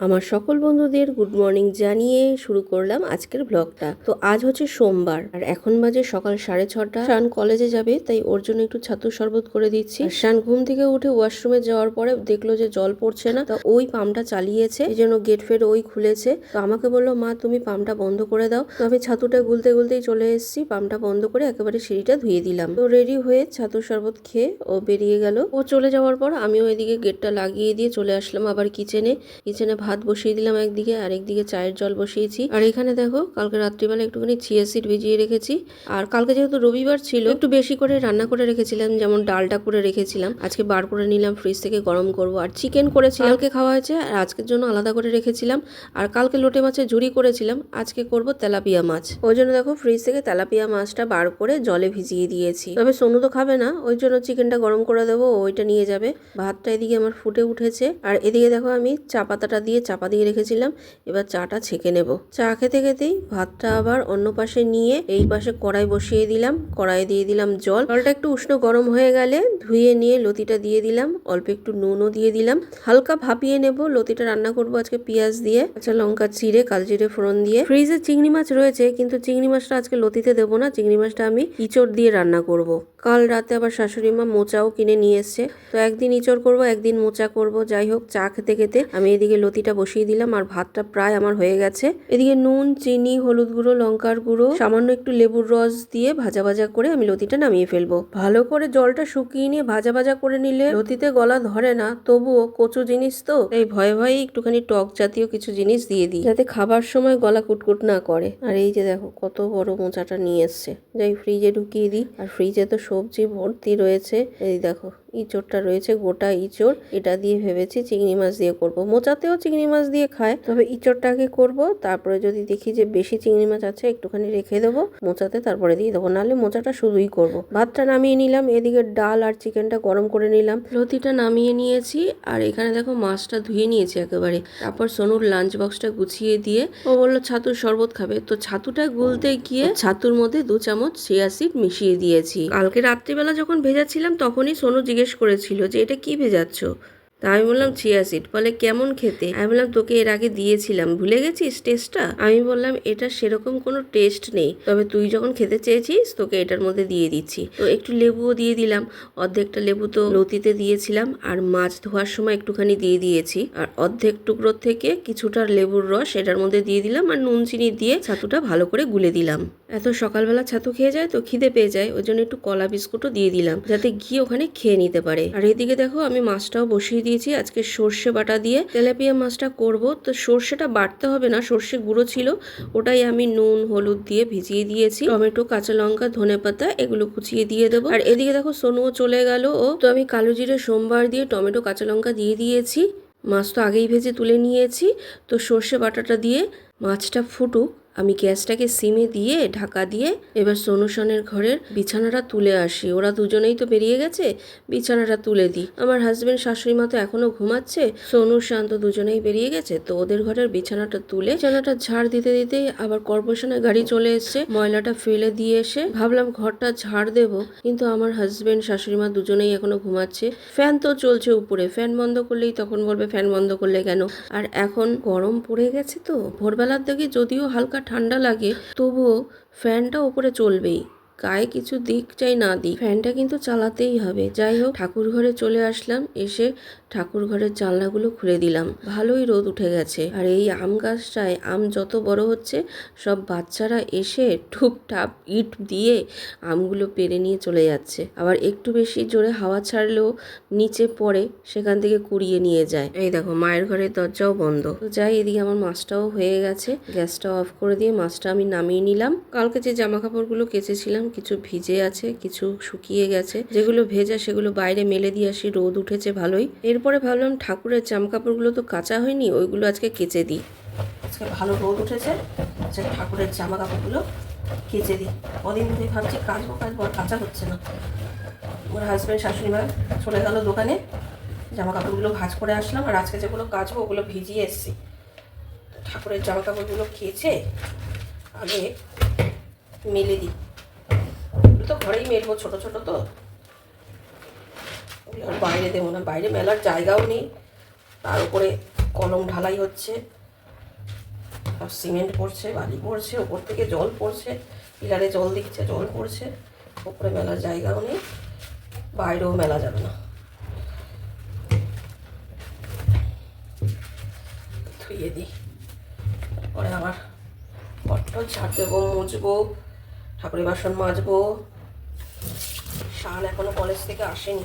আমার সকল বন্ধুদের গুড মর্নিং জানিয়ে শুরু করলাম আজকের ব্লগটা তো আজ হচ্ছে সোমবার, আর এখন বাজে সকাল সাড়ে ছটা। শান কলেজে যাবে, তাই ওর জন্য একটু ছাতুর শরবত করে দিচ্ছি। শান ঘুম থেকে উঠে ওয়াশরুমে যাওয়ার পরে দেখল যে জল পড়ছে না, তা ওই পাম্পটা চালিয়েছে, এই জন্য গেট ফেট ওই খুলেছে। তো আমাকে বলল, মা, তুমি পাম্পটা বন্ধ করে দাও। তো আমি ছাতুটা গুলতে গুলতেই চলে এসেছি, পাম্পটা বন্ধ করে একেবারে সিঁড়িটা ধুয়ে দিলাম। তো রেডি হয়ে ছাতুর শরবত খেয়ে ও বেরিয়ে গেল। ও চলে যাওয়ার পর আমিও এদিকে গেটটা লাগিয়ে দিয়ে চলে আসলাম আবার কিচেনে কিচেনে ভাত বসিয়ে দিলাম একদিকে, আর একদিকে চায়ের জল বসিয়েছি। আর এখানে দেখো, কালকে রাত্রিবেলা একটুখানি চিয়া সিড ভিজিয়ে রেখেছি। আর কালকে যেহেতু রবিবার ছিল, একটু বেশি করে রান্না করে রেখেছিলাম, যেমন ডালটা করে রেখেছিলাম। আজকে বার করে নিলাম ফ্রিজ থেকে গরম করব। আর চিকেন করেছিলাম। কালকে খাওয়া হয়েছে, আর আজকের জন্য আলাদা করে রেখেছিলাম। আর কালকে লোটে মাছের ঝুরি করেছিলাম, আজকে করব তেলাপিয়া মাছ। ওই জন্য দেখো ফ্রিজ থেকে তেলাপিয়া মাছটা বার করে জলে ভিজিয়ে দিয়েছি। তবে সোনু তো খাবে না, ওই জন্য চিকেনটা গরম করে দেবো, ওইটা নিয়ে যাবে। ভাতটা এদিকে আমার ফুটে উঠেছে। আর এদিকে দেখো আমি চা পাতাটা দিয়ে চাপা দিয়ে রেখেছিলাম। এবার চাটা ছেঁকে নেব। চা খেতে খেতেই ভাতটা আবার অন্য পাশে নিয়ে এই পাশে কড়াই বসিয়ে দিলাম। কড়াই দিয়ে দিলাম জল। জলটা একটু উষ্ণ গরম হয়ে গেলে ধুয়ে নিয়ে লতিটা দিয়ে দিলাম। অল্প একটু নুনও দিয়ে দিলাম। হালকা ভাপিয়ে নেব। লতিটা রান্না করব আজকে পেঁয়াজ দিয়ে আচ্ছা লঙ্কা চিড়ে, কালজিরে ফোড়ন দিয়ে। ফ্রিজে চিংড়ি মাছ রয়েছে, কিন্তু চিংড়ি মাছটা আজকে লতিতে দেবো না। চিংড়ি মাছটা আমি ইচড় দিয়ে রান্না করব। কাল রাতে আবার শাশুড়ি মা মোচাও কিনে নিয়ে এসছে। তো একদিন ইচড় করব, একদিন মোচা করব। যাই হোক, চা খেতে খেতে আমি এদিকে লতিটা বসিয়ে দিলাম আর ভাতটা প্রায় আমার হয়ে গেছে। এদিকে নুন, চিনি, হলুদ গুঁড়ো, লঙ্কার গুঁড়ো, সামান্য একটু লেবুর রস দিয়ে ভাজা ভাজা করে আমি লতিটা নামিয়ে ফেলব। ভালো করে জলটা শুকিয়ে নিয়ে ভাজা ভাজা করে নিলে লতিতে গলা ধরে না, তবুও কচু জিনিস তো এই ভয়ে ভয়ে একটুখানি টক জাতীয় কিছু জিনিস দিয়ে দিই, যাতে খাবার সময় গলা কুটকুট না করে। আর এই যে দেখো, কত বড় মোচাটা নিয়ে এসছে। যাই ফ্রিজে ঢুকিয়ে দিই, আর ফ্রিজে তো সবজি ভর্তি রয়েছে। এই দেখো ইঁচড়টা রয়েছে, গোটা ইঁচড়। এটা দিয়ে ভেবেছি চিংড়ি মাছ দিয়ে করব। মোচাতেও চিংড়ি মাছ দিয়ে খায়। তবে ইঁচড়টাকে করব, তারপরে যদি দেখি যে বেশি চিংড়ি মাছ আছে, একটুখানি রেখে দেবো মোচাতে, তারপরে দিয়ে দেবো। নাহলে মোচাটা শুধুই করব। ভাতটা নামিয়ে নিলাম, এদিকে ডাল আর চিকেনটা গরম করে নিলাম। লতিটা নামিয়ে নিয়েছি, আর এখানে দেখো মাছটা ধুয়ে নিয়েছি একেবারে। তারপর সোনুর লাঞ্চ বক্সটা গুছিয়ে দিয়ে, ও বলল, ছাতুর শরবত খাবে। তো ছাতুটা গুলতে গিয়ে ছাতুর মধ্যে দু চামচ চিয়া সিড মিশিয়ে দিয়েছি। কালকে রাত্রিবেলা যখন ভেজাচ্ছিলাম তখনই সোনু জিজ্ঞেস করেছিল যে এটা কী ভেজাচ্ছ? তা আমি বললাম চিয়া সিড বলে কেমন খেতে? আমি বললাম, তোকে এর আগে দিয়েছিলাম, ভুলে গেছিস টেস্টটা আমি বললাম, এটা সেরকম কোনো টেস্ট নেই, তবে তুই যখন খেতে চেয়েছিস, তোকে এটার মধ্যে দিয়ে দিচ্ছি। তো একটু লেবুও দিয়ে দিলাম, অর্ধেকটা লেবু তো লতিতে দিয়েছিলাম, আর মাছ ধোয়ার সময় একটুখানি দিয়ে দিয়েছি, আর অর্ধেক টুকরো থেকে কিছুটা লেবুর রস এটার মধ্যে দিয়ে দিলাম, আর নুন, চিনি দিয়ে ছাতুটা ভালো করে গুলে দিলাম। এত সকালবেলা ছাতু খেয়ে যায় তো খিদে পেয়ে যায়, ওই জন্য একটু কলা বিস্কুটও দিয়ে দিলাম, যাতে গিয়ে ওখানে খেয়ে নিতে পারে। আর এদিকে দেখো, আমি মাছটাও বসিয়ে দিয়েছি, আজকে সর্ষে বাটা দিয়ে তেলাপিয়া মাছটা করব। তো সর্ষেটা বাটতে হবে না, সর্ষে গুঁড়ো ছিল, ওটাই আমি নুন, হলুদ দিয়ে ভিজিয়ে দিয়েছি। টমেটো, কাঁচা লঙ্কা, ধনে পাতা, এগুলো কুচিয়ে দিয়ে দেবো। আর এদিকে দেখো সোনুও চলে গেল, ও তো আমি কালো জিরে, সোমবার দিয়ে টমেটো, কাঁচা লঙ্কা দিয়ে দিয়েছি। মাছ তো আগেই ভেজে তুলে নিয়েছি। তো সর্ষে বাটাটা দিয়ে মাছটা ফুটুক। আমি গ্যাসটাকে সিমে দিয়ে ঢাকা দিয়ে এবার সোনুশনের ঘরের বিছানাটা তুলে আসি। ওরা দুজনেই তো বেরিয়ে গেছে, বিছানাটা তুলে দিই। আমার হাজবেন্ড শাশুড়ি মা তো এখনও ঘুমাচ্ছে সোনু শান্ত দুজনেই বেরিয়ে গেছে। তো ওদের ঘরের বিছানাটা তুলে বিছানাটা ঝাড় দিতে দিতে আবার কর্পোরেশনের গাড়ি চলে এসছে। ময়লাটা ফেলে দিয়ে এসে ভাবলাম ঘরটা ঝাড় দেব, কিন্তু আমার হাজবেন্ড শাশুড়ি মা দুজনেই এখনও ঘুমাচ্ছে। ফ্যান তো চলছে উপরে, ফ্যান বন্ধ করলেই তখন বলবে, ফ্যান বন্ধ করলে কেন? আর এখন গরম পড়ে গেছে তো, ভোরবেলার দিকে যদিও হালকা ঠান্ডা লাগে তবুও ফ্যানটা ওপরে চলবেই। গায়ে কিছু দিক চাই, না দিক। ফ্যানটা কিন্তু চালাতেই হবে। যাই হোক ঠাকুর ঘরে চলে আসলাম, এসে ঠাকুর ঘরের জানলাগুলো খুলে দিলাম। ভালোই রোদ উঠে গেছে। আর এই আম গাছটায় আম যত বড় হচ্ছে, সব বাচ্চারা এসে ঠুপঠাপ ইট দিয়ে আমগুলো পেরে নিয়ে চলে যাচ্ছে। আবার একটু বেশি জোরে হাওয়া ছাড়লেও নিচে পড়ে, সেখান থেকে কুড়িয়ে নিয়ে যায়। এই দেখো, মায়ের ঘরের দরজাও বন্ধ। তো যাই, এদিকে আমার মাছটাও হয়ে গেছে। গ্যাসটা অফ করে দিয়ে মাছটা আমি নামিয়ে নিলাম। কালকে যে জামা কাপড়গুলো কেচেছিলাম কিছু ভিজে আছে, কিছু শুকিয়ে গেছে। যেগুলো ভেজা, সেগুলো বাইরে মেলে দিয়ে আসি, রোদ উঠেছে ভালোই। এরপরে ভাবলাম ঠাকুরের জামা কাপড়গুলো তো কাঁচা হয়নি, ওইগুলো আজকে কেচে দিই। আজকে ভালো রোদ উঠেছে, আজকে ঠাকুরের জামা কাপড়গুলো কেচে দিই। কদিন ধরে ভাবছি কাচবো কাচবো, আর কাঁচা হচ্ছে না। ওর হাজব্যান্ড শাশুড়ি মা চলে গেল দোকানে জামা কাপড়গুলো ভাজ করে আসলাম, আর আজকে যেগুলো কাচবো, ওগুলো ভিজিয়ে এসছি। ঠাকুরের জামা কাপড়গুলো খেয়েছে আগে মেলে দিই। তো ঘরেই মেলবো ছোট ছোট তো। আর বাইরে দেবো না, বাইরে মেলার জায়গাও নেই। তার উপরে কলম ঢালাই হচ্ছে। আর সিমেন্ট পড়ছে, বালি পড়ছে, ওপর থেকে জল পড়ছে, পিলারে জল দিচ্ছে, জল পড়ছে। ওপরে মেলার জায়গাও নেই, বাইরেও মেলা যাবে না। ধুয়ে দিই। পরে আবার ঘরটা ছাড় দেবো মুছবো, ঠাকুরের বাসন মাজবো। শান এখনও কলেজ থেকে আসেনি।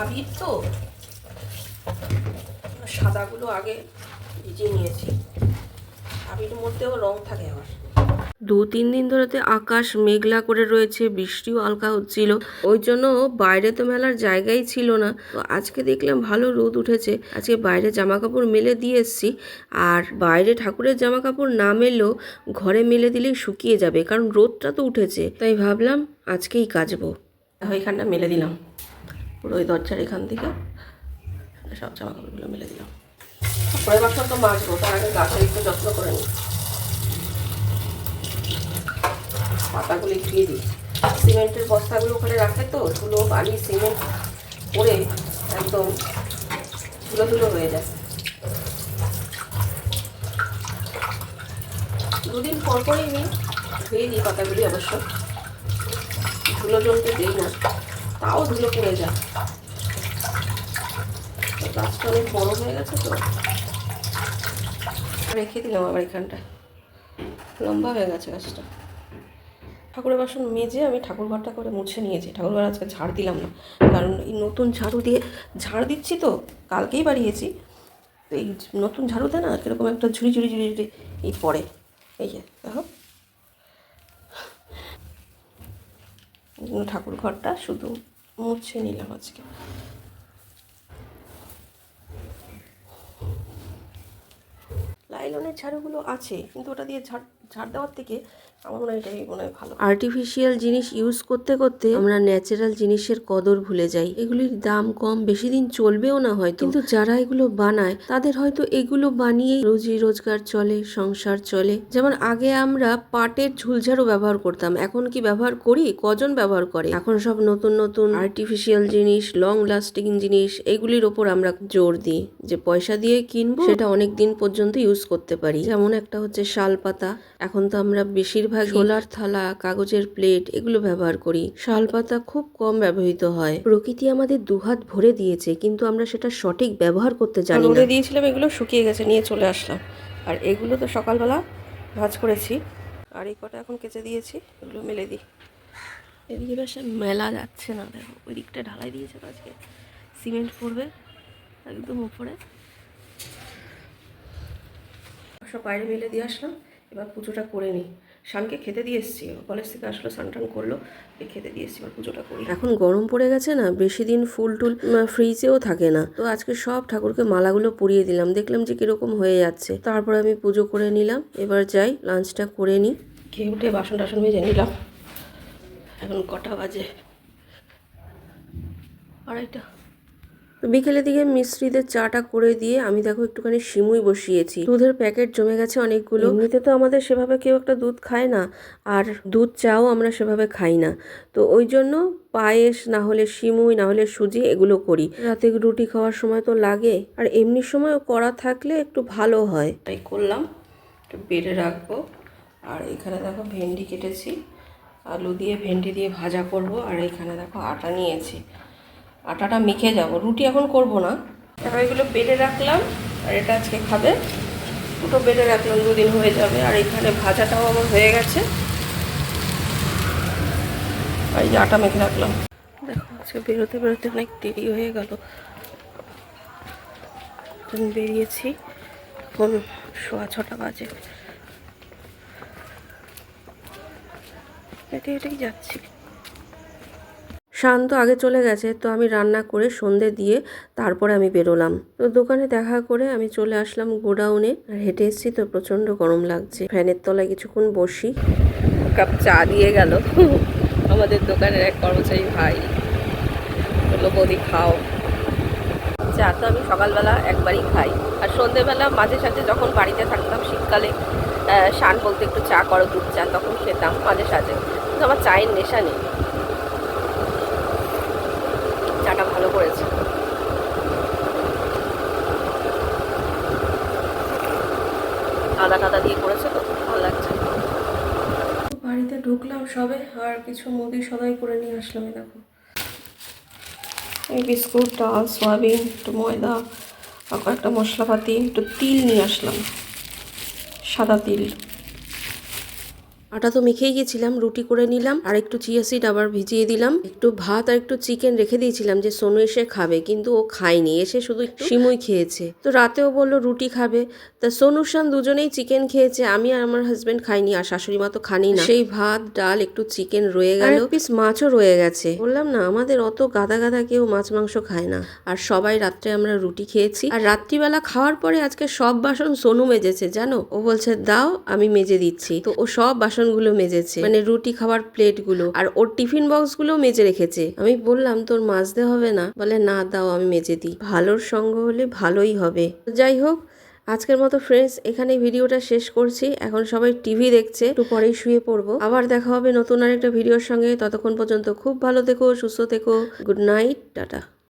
আবির তো? সাদাগুলো আগে ভিজিয়ে নিয়েছি। আবির মধ্যেও রং থাকে আবার দু তিন দিন ধরে তো আকাশ মেঘলা করে রয়েছে, বৃষ্টিও হালকা হচ্ছিল। ওই জন্য বাইরে তো মেলার জায়গাই ছিল না। তো আজকে দেখলাম ভালো রোদ উঠেছে। আজকে বাইরে জামা কাপড় মেলে দিয়ে এসছি। আর বাইরে ঠাকুরের জামা কাপড় না মেলেও ঘরে মেলে দিলেই শুকিয়ে যাবে, কারণ রোদটা তো উঠেছে। তাই ভাবলাম আজকেই কাচবো। ওইখানটা মেলে দিলাম। পুরো ওই দরজার এখান থেকে সব জামা কাপড়গুলো মেলে দিলাম। পরে বাসন তো মাজবো, তার আগে গাছের একটু যত্ন করে নিই। পাতাগুলো ধুয়ে দিই। সিমেন্টের বস্তাগুলো ওখানে রাখে তো, ধুলো বালি সিমেন্ট পরে একদম ধুলো ধুলো হয়ে যায়। দুদিন পর পরই নিই ধুয়ে দিই পাতাগুলি অবশ্য। ধুলো জলতে দিই না, তাও ধুলো পড়ে যায়। গাছটা অনেক বড় হয়ে গেছে তো। রেখে দিলাম আবার এখানটা লম্বা হয়ে গেছে গাছটা। ঠাকুরের বাসন মেজে আমি ঠাকুর ঘরটা করে মুছে নিয়েছি। ঠাকুর ঘর আজকে ঝাড় দিলাম না। কারণ এই নতুন ঝাড়ু দিয়ে, ঝাড় দিচ্ছি তো, কালকেই বাড়িয়েছি। তো এই নতুন ঝাড়ুতে না কীরকম একটা ঝুড়ি ঝুড়ি ঝুড়ি ঝুড়ি এই পড়ে। এই যে, দেখো। ঠাকুর ঘরটা শুধু মুছে নিলাম আজকে। লাইলনের ঝাড়ুগুলো আছে, কিন্তু ওটা দিয়ে ঝাড় ঝাড় দেওয়ার থেকে আর্টিফিশিয়াল জিনিস ইউজ করতে করতে আমরা ন্যাচারাল জিনিসের কদর ভুলে যাই। এগুলির দাম কম, বেশি দিন চলবেও না হয়তো। কিন্তু যারা এগুলো বানায়, তাদের হয়তো এগুলো বানিয়েই রোজি রোজগার চলে, সংসার চলে। যেমন আগে আমরা পাটের ঝুলঝাড়ু ব্যবহার করতাম, এখন কি ব্যবহার করি? কজন ব্যবহার করে? এখন সব নতুন নতুন আর্টিফিশিয়াল জিনিস লং লাস্টিং জিনিস, এগুলির ওপর আমরা জোর দিই যে পয়সা দিয়ে কিনবো, সেটা অনেক দিন পর্যন্ত ইউজ করতে পারি। যেমন একটা হচ্ছে শাল পাতা এখন তো আমরা বেশিরভাগ সোলার থালা কাগজের প্লেট এগুলো ব্যবহার করি। শাল পাতা খুব কম ব্যবহৃত হয়। প্রকৃতি আমাদের দুহাত ভরে দিয়েছে কিন্তু আমরা সেটা সঠিক ব্যবহার করতে জানি না। দিয়েছিলাম এগুলো শুকিয়ে গেছে নিয়ে চলে আসলাম। আর এগুলো তো সকালবেলা ভাজ করেছি। আর এই কটা এখন কেচে দিয়েছি এগুলো মেলে দিই। এদিকে বেশ মেলা যাচ্ছে না দেখো ওই দিকটা ঢালাই দিয়েছে আজকে। সিমেন্ট পড়বে একদম উপরে। সব বাইরে মেলে দিয়ে আসলাম এবার পুজোটা করে নিই। শানকে খেতে দিয়ে এসেছি। কলেজ থেকে আসলো স্নান টান করল খেতে দিয়ে এসেছি এবার পুজোটা করি। এখন গরম পড়ে গেছে না বেশি দিন ফুল টুল ফ্রিজেও থাকে না। তো আজকে সব ঠাকুরকে মালাগুলো পরিয়ে দিলাম দেখলাম যে কীরকম হয়ে যাচ্ছে। তারপর আমি পুজো করে নিলাম এবার যাই লাঞ্চটা করে নিই। খেয়ে উঠে বাসন টাসন ভেজে নিলাম। এখন কটা বাজে? আড়াইটা। বিকেলের দিকে মিস্ত্রিদের চাটা করে দিয়ে আমি দেখো একটুখানি সিমুই বসিয়েছি। দুধের প্যাকেট জমে গেছে অনেকগুলো। এমনিতে তো আমাদের সেভাবে কেউ একটা দুধ খায় না, আর দুধ চাও আমরা সেভাবে খাই না। তো ওই জন্য পায়েস, না হলে সিমুই, না হলে সুজি এগুলো করি। রাতে রুটি খাওয়ার সময় তো লাগে, আর এমনি সময়ও করা থাকলে একটু ভালো হয়। তাই করলাম বেড়ে রাখব। আর এখানে দেখো ভেন্ডি কেটেছি। আলু দিয়ে ভেন্ডি দিয়ে ভাজা করব, আর এখানে দেখো আটা নিয়েছি। আটাটা মেখে যাব। রুটি এখন করব না। তারপর এগুলো বেড়ে রাখলাম, আর এটা আজকে খাবে। দুটো বেড়ে রাখলাম, দুদিন হয়ে যাবে, আর এখানে ভাজাটাও আমার হয়ে গেছে। আর এই আটা মেখে রাখলাম। দেখো, আজকে বেরোতে বেরোতে অনেক দেরি হয়ে গেল। বেরিয়েছি, এখন সোয়া ছটা বাজে। হেঁটে হেঁটেই যাচ্ছি। শান্ত আগে চলে গেছে, তো আমি রান্না করে সন্ধে দিয়ে তারপরে আমি বেরোলাম। তো দোকানে দেখা করে আমি চলে আসলাম গোডাউনে, আর হেঁটে এসেছি তো প্রচণ্ড গরম লাগছে। ফ্যানের তলায় কিছুক্ষণ বসি। কাপ চা দিয়ে গেল। আমাদের দোকানের এক কর্মচারী ভাই বলল, বৌদি, খাও। চা তো আমি সকালবেলা একবারই খাই। আর সন্ধেবেলা মাঝে সাঝে যখন বাড়িতে থাকতাম শীতকালে শান বলতে একটু চা করো, দুধ চা, তখন খেতাম মাঝে সাঝে। কিন্তু আমার চায়ের নেশা নেই। করেছে আদা বাড়িতে ঢুকলাম সবে, আর কিছু মুদি সদাই করে নিয়ে আসলাম দেখো। এই বিস্কুট ডাল সয়াবিন, একটু ময়দা, আর কয়েকটা মশলাপাতি, একটু তিল নিয়ে আসলাম। সাদা তিল। আটা তো মেখেই গেছিলাম রুটি করে নিলাম আর একটু চিয়া সিড আবার ভিজিয়ে দিলাম। একটু ভাত আর একটু চিকেন রেখে দিয়েছিলাম যে সোনু এসে খাবে কিন্তু ও খায়নি এসে শুধু একটু সিমুই খেয়েছে। তো রাতেও বলল রুটি খাবে। তা সোনু শান দুজনেই চিকেন খেয়েছে আমি আর আমার হাজব্যান্ড খাইনি আর শাশুড়ি মা তো খানি না। সেই ভাত ডাল একটু চিকেন রয়ে গেল। পিস মাছও রয়ে গেছে। বললাম না আমাদের অত গাদা গাদা কেউ মাছ মাংস খায় না। আর সবাই রাত্রে আমরা রুটি খেয়েছি। আর রাত্রিবেলা খাওয়ার পরে আজকে সব বাসন সোনু মেজেছে জানো? ও বলছে দাও আমি মেজে দিচ্ছি। তো ও সব বাসনগুলো মেজেছে মানে রুটি খাওয়ার প্লেটগুলো, আর ওর টিফিন বক্সগুলো মেজে রেখেছে। আমি বললাম, তোর মাজতে হবে না? বলে, না, দাও, আমি মেজে দিই। ভালোর সঙ্গ হলে ভালোই হবে। যাই হোক, আজকের মতো ফ্রেন্ডস এখানে ভিডিওটা শেষ করছি। এখন সবাই টিভি দেখছে, একটু পরেই শুয়ে পড়ব। আবার দেখা হবে নতুন আরেকটা ভিডিওর সঙ্গে। ততক্ষণ পর্যন্ত খুব ভালো থেকো, সুস্থ থেকো। Good night tata.